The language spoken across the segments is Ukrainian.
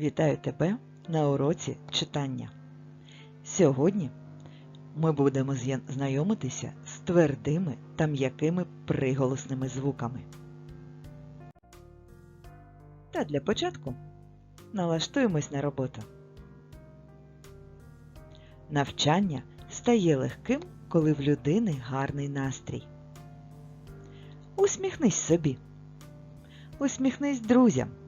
Вітаю тебе на уроці читання. Сьогодні ми будемо знайомитися з твердими та м'якими приголосними звуками. Та для початку налаштуємось на роботу. Навчання стає легким, коли в людини гарний настрій. Усміхнись собі. Усміхнись друзям.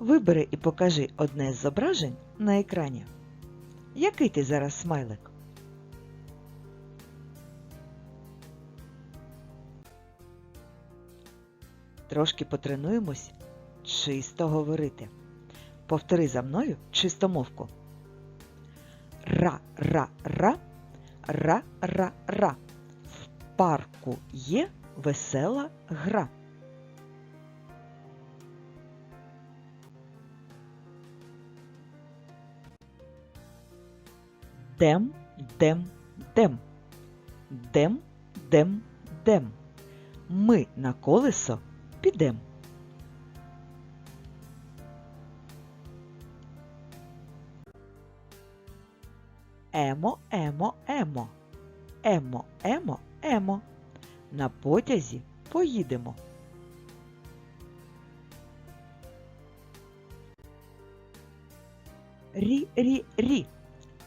Вибери і покажи одне з зображень на екрані. Який ти зараз смайлик? Трошки потренуємось чисто говорити. Повтори за мною чистомовку. Ра-ра-ра, ра-ра-ра. В парку є весела гра. Дем, дем, дем. Дем, дем, дем. Ми на колесо підем. Емо, емо, емо. Емо, емо, емо. На потязі поїдемо. Рі,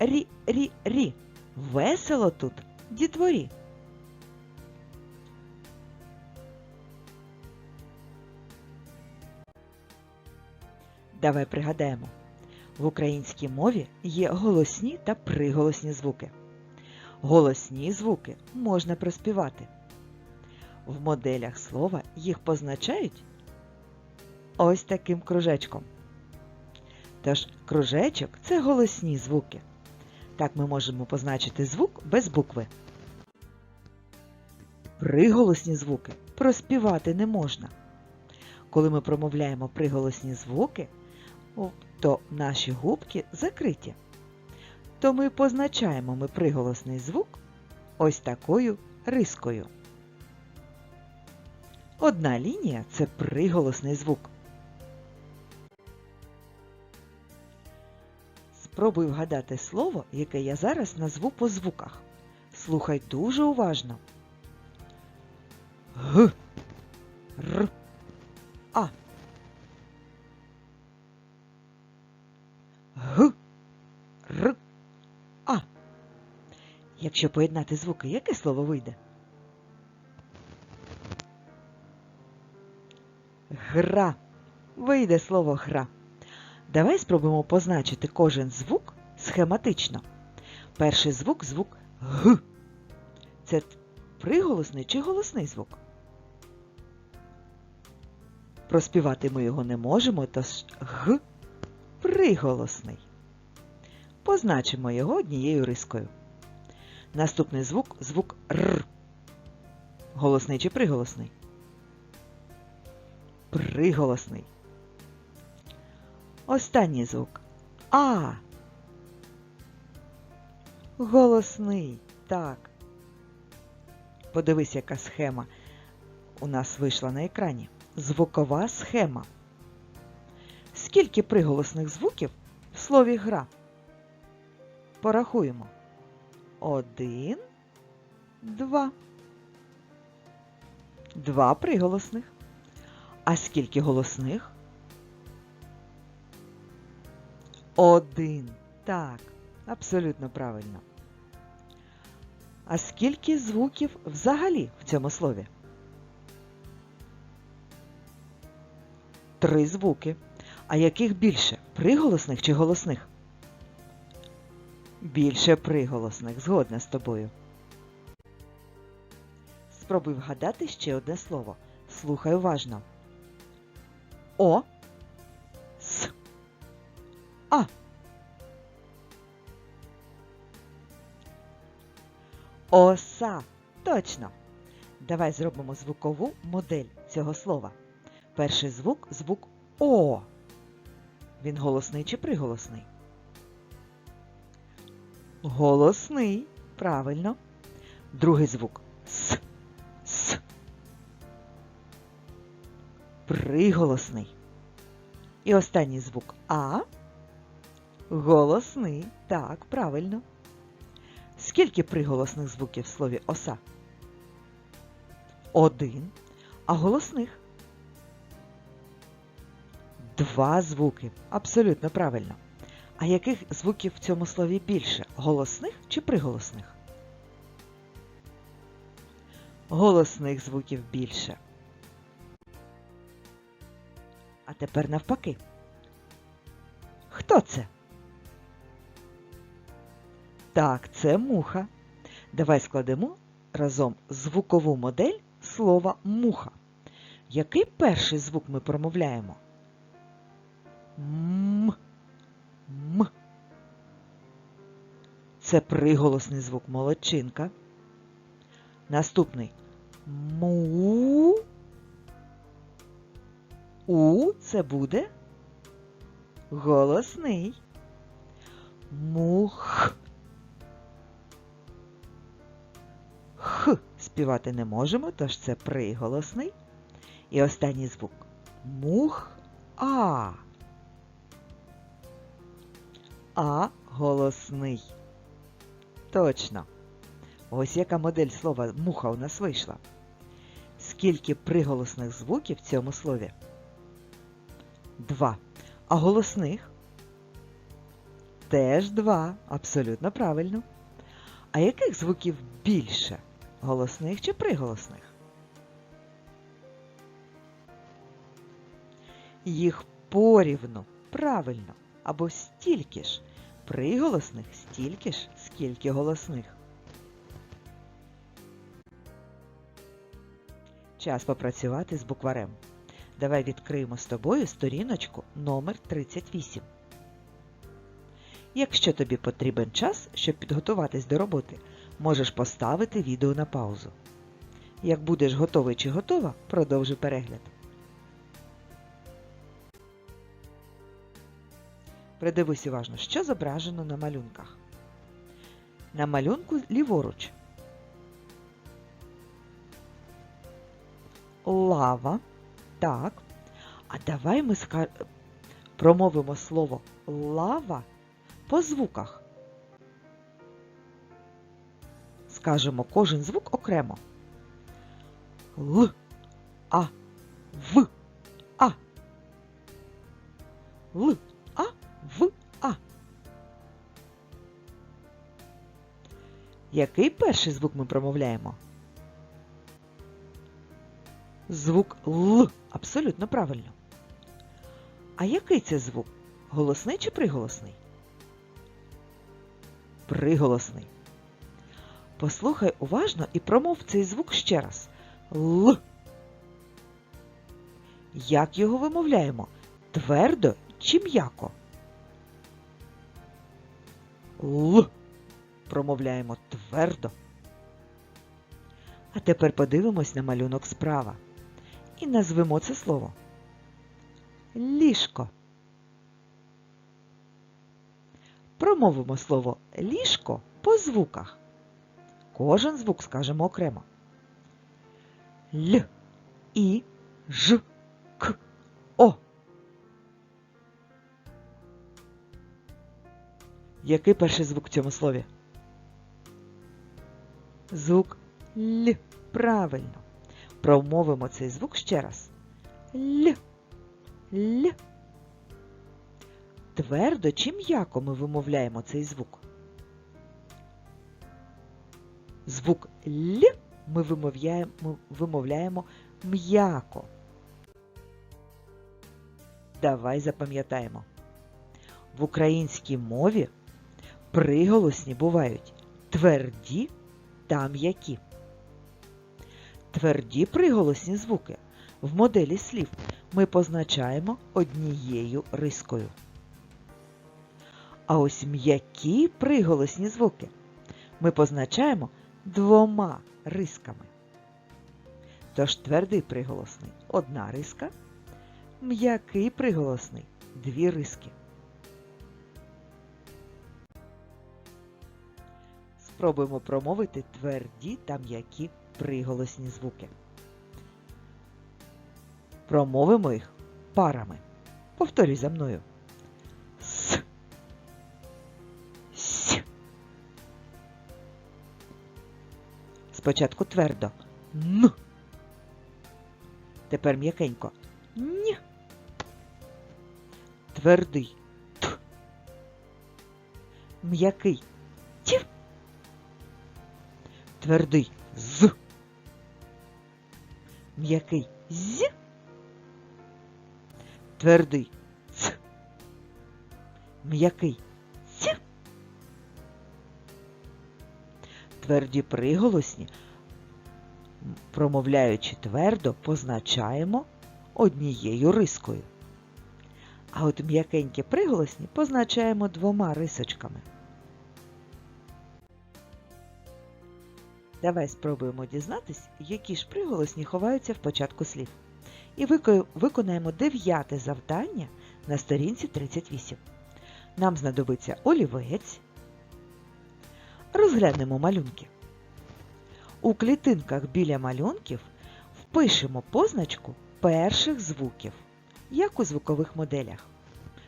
рі, рі. Рі, рі, рі. Весело тут, дітворі. Давай пригадаємо. В українській мові є голосні та приголосні звуки. Голосні звуки можна проспівати. В моделях слова їх позначають ось таким кружечком. Тож кружечок це голосні звуки. Так ми можемо позначити звук без букви. Приголосні звуки проспівати не можна. Коли ми промовляємо приголосні звуки, то наші губки закриті. То ми позначаємо ми приголосний звук ось такою рискою. Одна лінія це приголосний звук. Спробуй вгадати слово, яке я зараз назву по звуках. Слухай дуже уважно. Г. Р. А. Г. Р. А. Якщо поєднати звуки, яке слово вийде? Гра. Вийде слово гра. Давай спробуємо позначити кожен звук схематично. Перший звук звук Г. Це приголосний чи голосний звук? Проспівати ми його не можемо, тож Г приголосний. Позначимо його однією рискою. Наступний звук звук Р. Голосний чи приголосний? Приголосний. Останній звук А. Голосний. Так. Подивись, яка схема у нас вийшла на екрані. Звукова схема. Скільки приголосних звуків в слові гра? Порахуємо. Один, два. Два приголосних. А скільки голосних? Один. Так, абсолютно правильно. А скільки звуків взагалі в цьому слові? Три звуки. А яких більше? Приголосних чи голосних? Більше приголосних, згодна з тобою. Спробуй вгадати ще одне слово. Слухай уважно. О. А. Оса. Точно. Давай зробимо звукову модель цього слова. Перший звук звук О. Він голосний чи приголосний? Голосний. Правильно. Другий звук С. С. Приголосний. І останній звук А. Голосний. Так, правильно. Скільки приголосних звуків в слові оса? Один. А голосних? Два звуки. Абсолютно правильно. А яких звуків в цьому слові більше? Голосних чи приголосних? Голосних звуків більше. А тепер навпаки. Хто це? Так, це муха. Давай складемо разом звукову модель слова муха. Який перший звук ми промовляємо? М. М. Це приголосний звук молодчинка. Наступний му. У це буде голосний. Мух. Співати не можемо, тож це приголосний. І останній звук мух а. А голосний. Точно. Ось яка модель слова муха у нас вийшла. Скільки приголосних звуків в цьому слові? Два. А голосних? Теж два. Абсолютно правильно. А яких звуків більше? Голосних чи приголосних? Їх порівну. Правильно. Або стільки ж. Приголосних стільки ж, скільки голосних. Час попрацювати з букварем. Давай відкриємо з тобою сторіночку номер 38. Якщо тобі потрібен час, щоб підготуватись до роботи, можеш поставити відео на паузу. Як будеш готовий чи готова, продовжуй перегляд. Придивись уважно, що зображено на малюнках. На малюнку ліворуч. Лава. Так. А давай ми ска... промовимо слово лава по звуках. Скажемо кожен звук окремо. Л, А, В, А. Л, А, В, А. Який перший звук ми промовляємо? Звук Л. Абсолютно правильно. А який це звук? Голосний чи приголосний? Приголосний. Послухай уважно і промов цей звук ще раз. Л. Як його вимовляємо? Твердо чи м'яко? Л. Промовляємо твердо. А тепер подивимось на малюнок справа. І назвемо це слово. Ліжко. Промовимо слово ліжко по звуках. Кожен звук скажемо окремо. Л, І, Ж, К, О. Який перший звук в цьому слові? Звук Л. Правильно. Промовимо цей звук ще раз. Л. Л. Твердо чи м'яко ми вимовляємо цей звук? Звук Л ми вимовляємо, вимовляємо м'яко. Давай запам'ятаємо. В українській мові приголосні бувають тверді та м'які. Тверді приголосні звуки в моделі слів ми позначаємо однією рискою. А ось м'які приголосні звуки ми позначаємо двома рисками. Тож твердий приголосний одна риска, м'який приголосний дві риски. Спробуємо промовити тверді та м'які приголосні звуки. Промовимо їх парами. Повторюй за мною. Спочатку твердо. Н. Тепер м'якенько. Н. Твердий. Т. М'який. Т. Твердий. З. М'який. З. Твердий. Ц. М'який. Тверді приголосні, промовляючи твердо, позначаємо однією рискою. А от м'якенькі приголосні позначаємо двома рисочками. Давай спробуємо дізнатись, які ж приголосні ховаються в початку слів. І виконаємо дев'яте завдання на сторінці 38. Нам знадобиться олівець. Розглянемо малюнки. У клітинках біля малюнків впишемо позначку перших звуків, як у звукових моделях.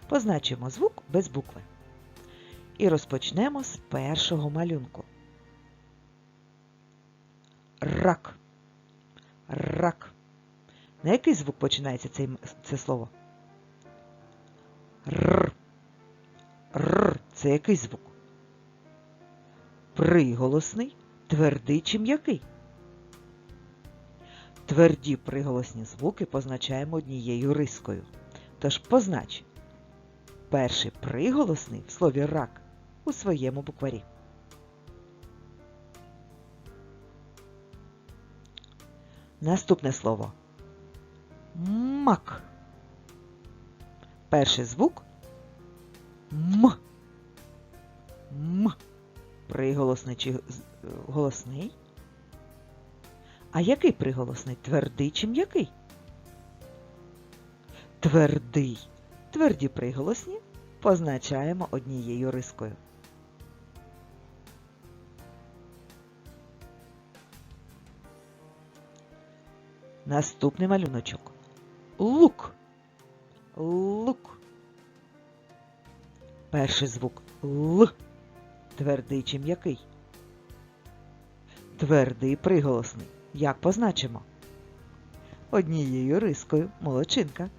Позначимо звук без букви. І розпочнемо з першого малюнку. Рак. Рак. На який звук починається цей, м- це слово? Р. Р. Це який звук? Приголосний, твердий чи м'який? Тверді приголосні звуки позначаємо однією рискою. Тож познач перший приголосний в слові рак у своєму букварі. Наступне слово. Мак. Перший звук М. Приголосний чи голосний? А який приголосний? Твердий чи м'який? Твердий. Тверді приголосні позначаємо однією рискою. Наступний малюночок. Лук. Лук. Перший звук Л. Твердий чи м'який? Твердий приголосний. Як позначимо? Однією рискою молодчинка.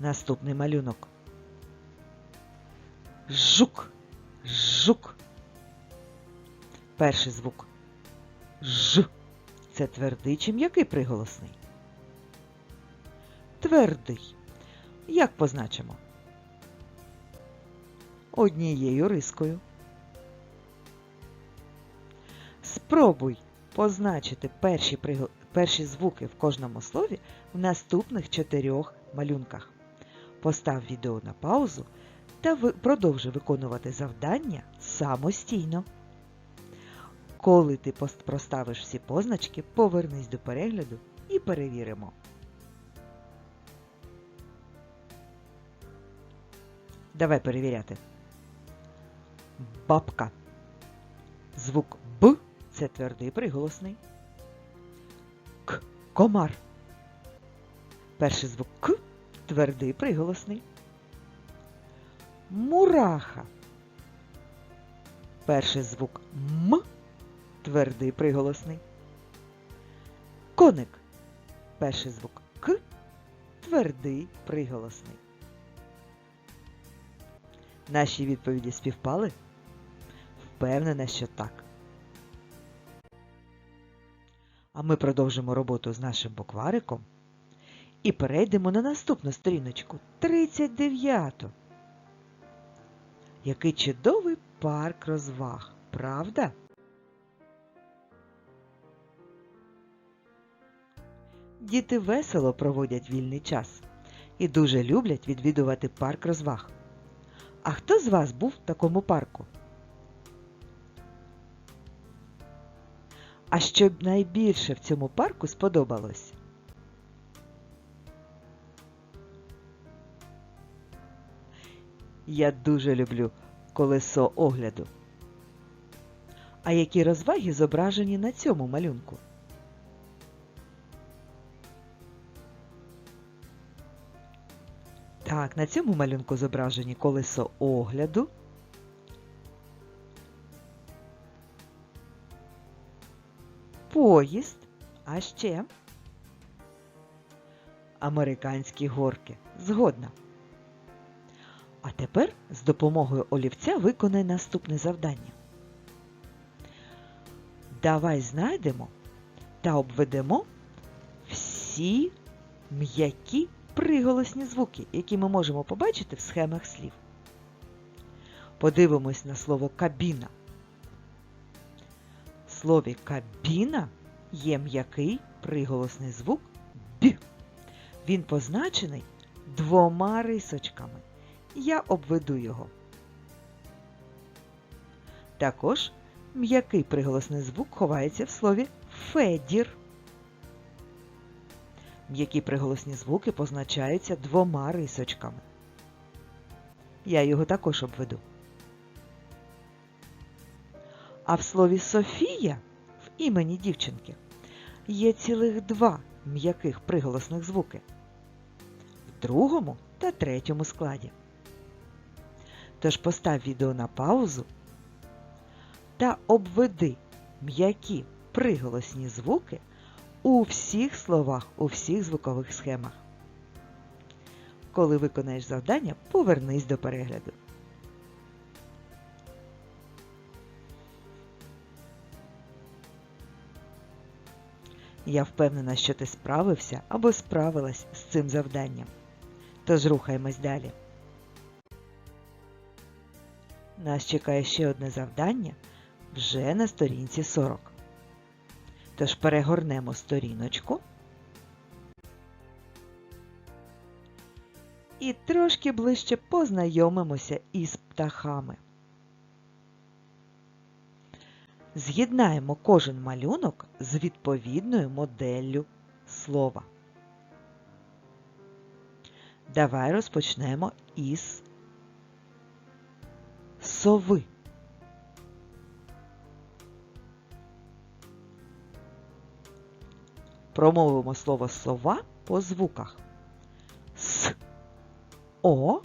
Наступний малюнок. Жук. Жук. Перший звук Ж. Це твердий чи м'який приголосний? Твердий. Як позначимо? Однією рискою. Спробуй позначити перші, приго- перші звуки в кожному слові в наступних чотирьох малюнках. Постав відео на паузу та ви- продовжуй виконувати завдання самостійно. Коли ти проставиш всі позначки, повернись до перегляду і перевіримо. Давай перевіряти. Бабка. Звук Б це твердий приголосний. К. Комар. Перший звук К твердий приголосний. Мураха. Перший звук М твердий приголосний. Коник. Перший звук К твердий приголосний. Наші відповіді співпали? Впевнена, що так. А ми продовжимо роботу з нашим буквариком і перейдемо на наступну сторіночку 39. Який чудовий парк розваг, правда? Діти весело проводять вільний час і дуже люблять відвідувати парк розваг. А хто з вас був в такому парку? А що б найбільше в цьому парку сподобалось? Я дуже люблю колесо огляду. А які розваги зображені на цьому малюнку? Так, на цьому малюнку зображені колесо огляду. Поїзд, а ще американські горки. Згодна. А тепер з допомогою олівця виконай наступне завдання. Давай знайдемо та обведемо всі м'які приголосні звуки, які ми можемо побачити в схемах слів. Подивимось на слово кабіна. В слові кабіна є м'який приголосний звук Б. Він позначений двома рисочками. Я обведу його. Також м'який приголосний звук ховається в слові Федір. М'які приголосні звуки позначаються двома рисочками. Я його також обведу. А в слові Софія в імені дівчинки є цілих два м'яких приголосних звуки в другому та третьому складі. Тож постав відео на паузу та обведи м'які приголосні звуки у всіх словах, у всіх звукових схемах. Коли виконаєш завдання, повернись до перегляду. Я впевнена, що ти справився або справилась з цим завданням. Тож рухаємось далі. Нас чекає ще одне завдання вже на сторінці 40. Тож перегорнемо сторіночку і трошки ближче познайомимося із птахами. З'єднаємо кожен малюнок з відповідною моделлю слова. Давай розпочнемо із сови. Промовимо слово сова по звуках. С, О,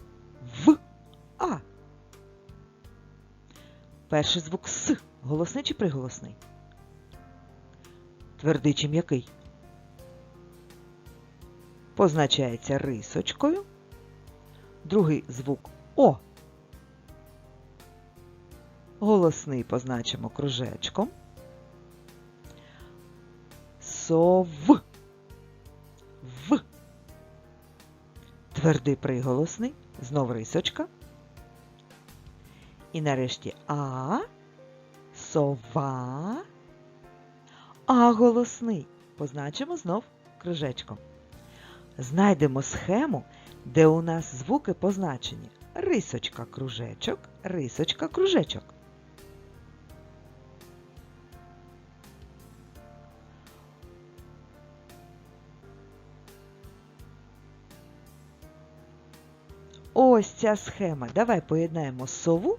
В, А. Перший звук С. Голосний чи приголосний? Твердий чи м'який? Позначається рисочкою. Другий звук О. Голосний позначимо кружечком. Сов. В. Твердий приголосний. Знов рисочка. І нарешті А. Сова. А голосний. Позначимо знов кружечком. Знайдемо схему, де у нас звуки позначені. Рисочка кружечок, рисочка кружечок. Ось ця схема. Давай поєднаємо сову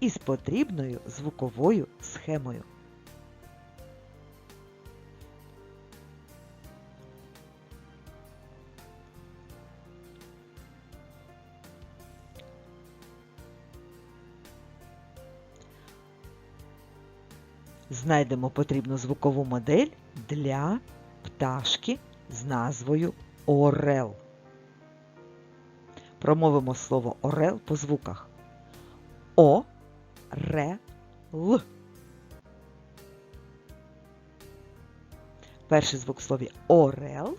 із потрібною звуковою схемою. Знайдемо потрібну звукову модель для пташки з назвою Орел. Промовимо слово орел по звуках. О, ре, л. Перший звук в слові орел.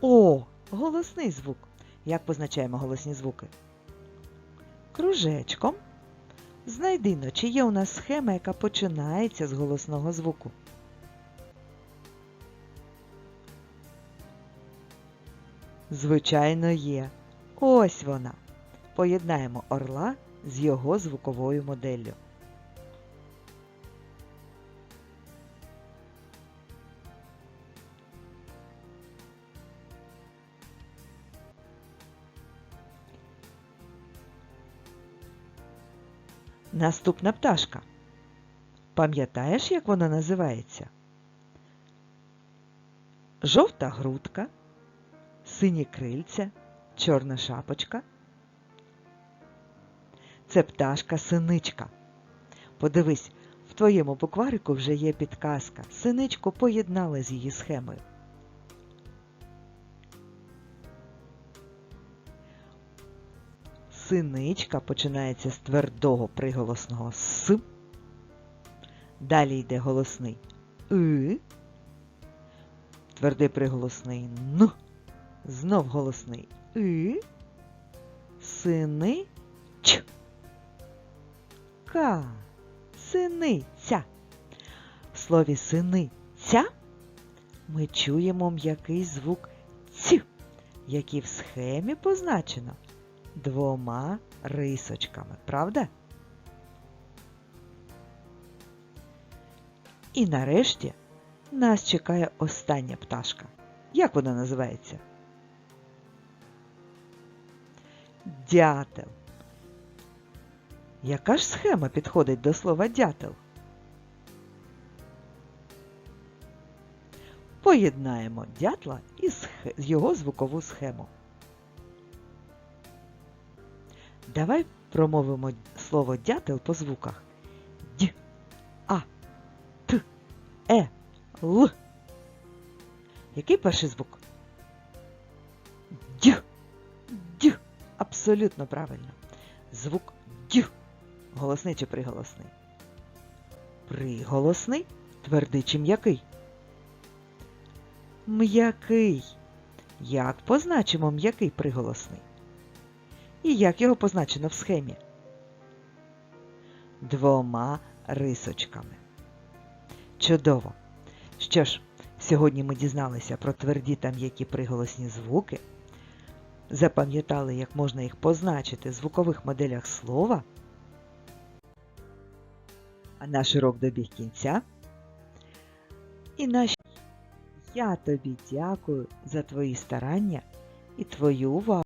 О, голосний звук. Як позначаємо голосні звуки? Кружечком. Знайди, но, чи є у нас схема, яка починається з голосного звуку. Звичайно, є. Ось вона. Поєднаємо орла з його звуковою моделлю. Наступна пташка. Пам'ятаєш, як вона називається? Жовта грудка, сині крильця, чорна шапочка. Це пташка синичка. Подивись, в твоєму букварику вже є підказка. Синичку поєднали з її схемою. Синичка починається з твердого приголосного С. Далі йде голосний И. Твердий приголосний Н. Знов голосний И. Сини. Ч. Ка. Синиця. В слові синиця ми чуємо м'який звук ць, який в схемі позначено двома рисочками, правда? І нарешті нас чекає остання пташка. Як вона називається? Дятел. Яка ж схема підходить до слова дятел? Поєднаємо дятла і його звукову схему. Давай промовимо слово дятел по звуках. Д, А, Т, Е, Л. Який перший звук? Абсолютно правильно. Звук Д. Голосний чи приголосний? Приголосний, твердий чи м'який? М'який. Як позначимо м'який приголосний? І як його позначено в схемі? Двома рисочками. Чудово! Що ж, сьогодні ми дізналися про тверді та м'які приголосні звуки, запам'ятали, як можна їх позначити в звукових моделях слова, а наш урок добіг кінця. І наші я тобі дякую за твої старання і твою увагу.